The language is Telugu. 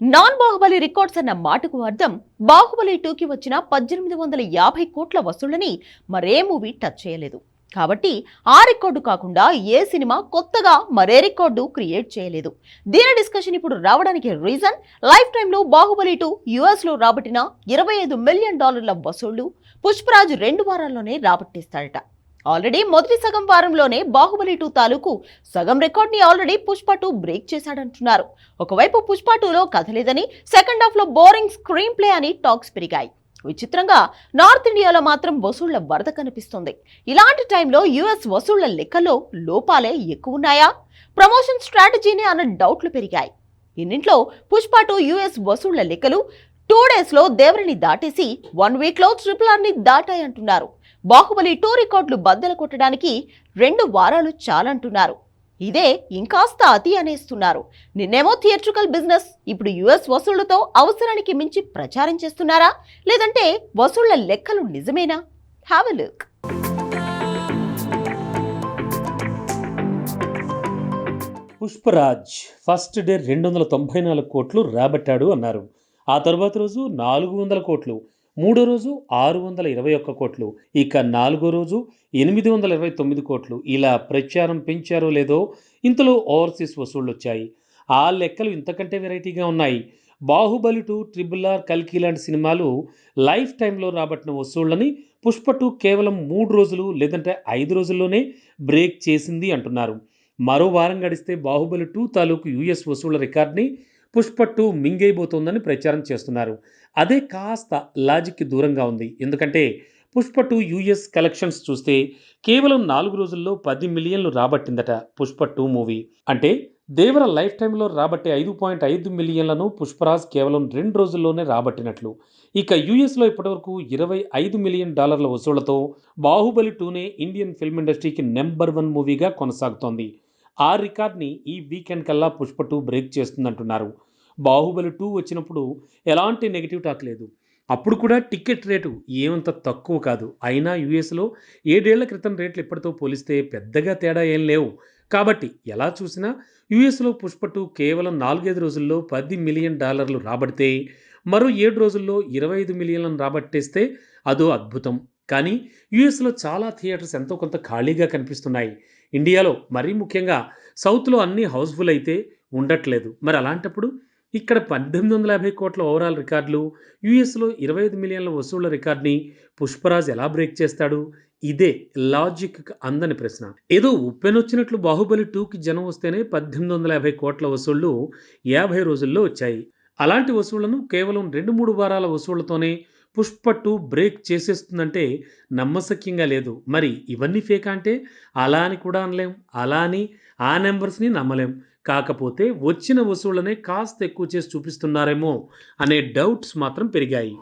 నాన్ బాహుబలి రికార్డ్స్ అన్న మాటకు అర్థం బాహుబలి టూకి వచ్చిన పద్దెనిమిది వందల యాభై కోట్ల వసూళ్ళని మరే మూవీ టచ్ చేయలేదు. కాబట్టి ఆ రికార్డు కాకుండా ఏ సినిమా కొత్తగా మరే రికార్డు క్రియేట్ చేయలేదు. దీని డిస్కషన్ ఇప్పుడు రావడానికి రీజన్ లైఫ్ టైంలో బాహుబలి టూ యుఎస్లో రాబట్టిన ఇరవై ఐదు మిలియన్ డాలర్ల వసూళ్ళు పుష్పరాజ్ రెండు వారాల్లోనే రాబట్టేస్తాడట. ఆల్రెడీ మొదటి సగం వారంలోనే బాహుబలి టూ తాలూకు సగం రికార్డ్ని ఆల్రెడీ పుష్ప టూ బ్రేక్ చేశాడంటున్నారు. ఒకవైపు పుష్ప టూలో కథ లేదని సెకండ్ హాఫ్లో బోరింగ్ స్క్రీన్ ప్లే అని టాక్స్ పెరిగాయి. విచిత్రంగా నార్త్ ఇండియాలో మాత్రం వసూళ్ళ వరద కనిపిస్తుంది. ఇలాంటి టైంలో యుఎస్ వసూళ్ళ లెక్కలో లోపాలే ఎక్కువ ఉన్నాయా ప్రమోషన్ స్ట్రాటజీని అన్న డౌట్లు పెరిగాయి. ఇన్నింట్లో పుష్ప టూ యుఎస్ వసూళ్ళ లెక్కలు టూ డేస్లో దేవరిని దాటేసి వన్ వీక్లో ట్రిపుల్ ఆర్ని దాటాయంటున్నారు బాహుబలి టూ రికార్డులు బద్దలు కొట్టడానికి రెండు వారాలు చాలంటున్నారు. ఇదే ఇంకాస్త అతి అనేస్తున్నారు. నిన్నేమో థియేట్రికల్ బిజినెస్ ఇప్పుడు యుఎస్ వసూళ్ళతో అవసరానికి మించి ప్రచారం చేస్తున్నారా? లేదంటే వసూళ్ళ లెక్కలు నిజమేనా? Have a look Pushparaj first day రెండు వందల తొంభై నాలుగు కోట్లు రాబట్టాడు అన్నారు. ఆ తర్వాత రోజు నాలుగు వందల కోట్లు మూడో రోజు ఆరు వందల ఇరవై ఒక్క కోట్లు ఇక నాలుగో రోజు ఎనిమిది వందల ఇరవై తొమ్మిది కోట్లు. ఇలా ప్రచారం పెంచారో లేదో ఇంతలో ఓవర్సీస్ వసూళ్ళు వచ్చాయి ఆ లెక్కలు ఇంతకంటే వెరైటీగా ఉన్నాయి. బాహుబలి టూ ట్రిబుల్ ఆర్ కల్కి లాంటి సినిమాలు లైఫ్ టైంలో రాబట్టిన వసూళ్ళని పుష్ప టూ కేవలం మూడు రోజులు లేదంటే ఐదు రోజుల్లోనే బ్రేక్ చేసింది అంటున్నారు. మరో వారం గడిస్తే బాహుబలి టూ తాలూకు యూఎస్ వసూళ్ళ రికార్డ్ని పుష్ప టూ మింగైపోతోందని ప్రచారం చేస్తున్నారు. అదే కాస్త లాజిక్కి దూరంగా ఉంది. ఎందుకంటే పుష్ప టూ యూఎస్ కలెక్షన్స్ చూస్తే కేవలం నాలుగు రోజుల్లో పది మిలియన్లు రాబట్టిందట పుష్ప టూ మూవీ. అంటే దేవర లైఫ్ టైంలో రాబట్టే ఐదు పాయింట్ ఐదు మిలియన్లను పుష్పరాజ్ కేవలం రెండు రోజుల్లోనే రాబట్టినట్లు. ఇక యూఎస్లో ఇప్పటివరకు ఇరవై ఐదు మిలియన్ డాలర్ల వసూళ్ళతో బాహుబలి టూనే ఇండియన్ ఫిల్మ్ ఇండస్ట్రీకి నెంబర్ వన్ మూవీగా కొనసాగుతోంది. ఆ రికార్డ్ని ఈ వీకెండ్ కల్లా పుష్ప టూ బ్రేక్ చేస్తుందంటున్నారు. బాహుబలి టూ వచ్చినప్పుడు ఎలాంటి నెగిటివ్ టాక్ లేదు. అప్పుడు కూడా టికెట్ రేటు ఏమంత తక్కువ కాదు. అయినా యూఎస్లో ఏడేళ్ళ క్రితం రేట్లు ఇప్పటితో పోలిస్తే పెద్దగా తేడా ఏం లేవు. కాబట్టి ఎలా చూసినా యుఎస్లో పుష్ప టూ కేవలం నాలుగైదు రోజుల్లో పది మిలియన్ డాలర్లు రాబడితే మరో ఏడు రోజుల్లో ఇరవై ఐదు మిలియన్లను రాబట్టేస్తే అదో అద్భుతం. కానీ యూఎస్లో చాలా థియేటర్స్ ఎంతో కొంత ఖాళీగా కనిపిస్తున్నాయి. ఇండియాలో మరీ ముఖ్యంగా సౌత్లో అన్నీ హౌస్ఫుల్ అయితే ఉండట్లేదు. మరి అలాంటప్పుడు ఇక్కడ పద్దెనిమిది వందల యాభై కోట్ల ఓవరాల్ రికార్డులు యూఎస్లో ఇరవై ఐదు మిలియన్ల వసూళ్ళ రికార్డ్ని పుష్పరాజ్ ఎలా బ్రేక్ చేస్తాడు? ఇదే లాజిక్ అందని ప్రశ్న. ఏదో ఉప్పెనొచ్చినట్లు బాహుబలి టూకి జనం వస్తేనే పద్దెనిమిది వందల యాభై కోట్ల వసూళ్ళు యాభై రోజుల్లో వచ్చాయి. అలాంటి వసూళ్ళను కేవలం రెండు మూడు వారాల వసూళ్ళతోనే పుష్ప టూ బ్రేక్ చేసేస్తుందంటే నమ్మశక్యంగా లేదు. మరి ఇవన్నీ ఫేక్ అంటే? అలా అని కూడా అనలేం. అలా అని ఆ నెంబర్స్ని నమ్మలేం. కాకపోతే వచ్చిన వసూళ్ళనే కాస్త ఎక్కువ చేసి చూపిస్తున్నారేమో అనే డౌట్స్ మాత్రం పెరిగాయి.